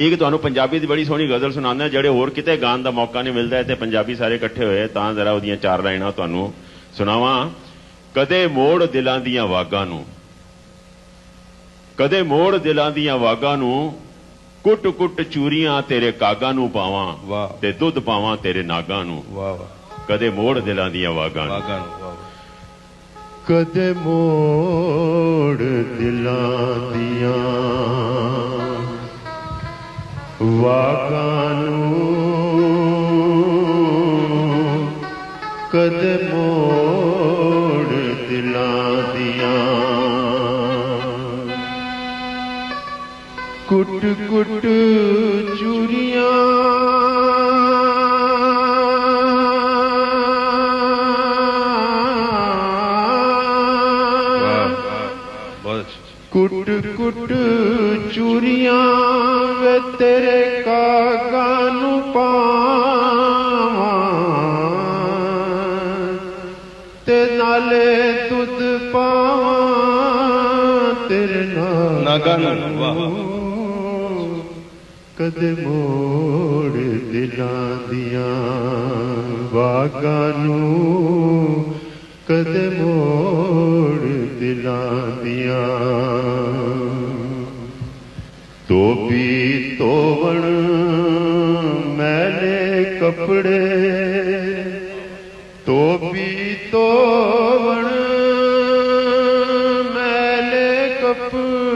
ਇੱਕ ਤੁਹਾਨੂੰ ਪੰਜਾਬੀ ਦੀ ਬੜੀ ਸੋਹਣੀ ਗਜ਼ਲ ਸੁਣਾਉਂਦਾ ਜਿਹੜੇ ਹੋਰ ਕਿਤੇ ਗਾਣ ਦਾ ਮੌਕਾ ਨਹੀਂ ਮਿਲਦਾ ਤੇ ਪੰਜਾਬੀ ਸਾਰੇ ਇਕੱਠੇ ਹੋਏ ਤਾਂ ਜ਼ਰਾ ਉਹਦੀਆਂ ਚਾਰ ਲਾਈਨਾਂ ਤੁਹਾਨੂੰ ਸੁਣਾਵਾਂ। ਕਦੇ ਮੋੜ ਦਿਲਾਂ ਦੀਆਂ ਵਾਗਾਂ ਨੂੰ ਕਦੇ ਮੋੜ ਦਿਲਾਂ ਦੀਆਂ ਵਾਗਾਂ ਨੂੰ ਕੁੱਟ ਕੁੱਟ ਚੂਰੀਆਂ ਤੇਰੇ ਕਾਗਾਂ ਨੂੰ ਪਾਵਾਂ ਵਾਹ। ਤੇ ਦੁੱਧ ਪਾਵਾਂ ਤੇਰੇ ਨਾਗਾਂ ਨੂੰ। ਵਾਹ ਵਾਹ। ਕਦੇ ਮੋੜ ਦਿਲਾਂ ਦੀਆਂ ਵਾਗਾਂ ਨੂੰ। ਵਾਗਾਂ ਨੂੰ ਕਦੇ ਮੋੜ ਦਿਲਾਂ ਦੀਆਂ ਵਾਗਾਂ ਨੂੰ ਕਦੇ ਮੋੜ ਦਿਲਾਂ ਦੀਆਂ? ਕੁੱਟ ਕੁੱਟ ਚੂਰੀਆਂ। ਕੁੱਟ ਕੁੱਟ ਚੂਰੀਆਂ ਵੇ ਤੇਰੇ ਪਾਵਾਂ ਤੇ ਨਾਲੇ ਦੁੱਧ ਪਾਵਾਂ ਤੇਰੇ ਨਾਲ ਨਾਗਾਂ ਨੂੰ ਵਾਹ ਵਾਹ ਕਦੇ ਮੋੜ ਦਿਲਾਂ ਦੀਆਂ ਵਾਗਾਂ ਨੂੰ ਕਦੇ ਮੋੜ ਦਿਲਾਂ ਦੀਆਂ ਕਪੜੇ ਤੋਬੀ ਤੋਵਣ ਮੈਲੇ ਕਪੜੇ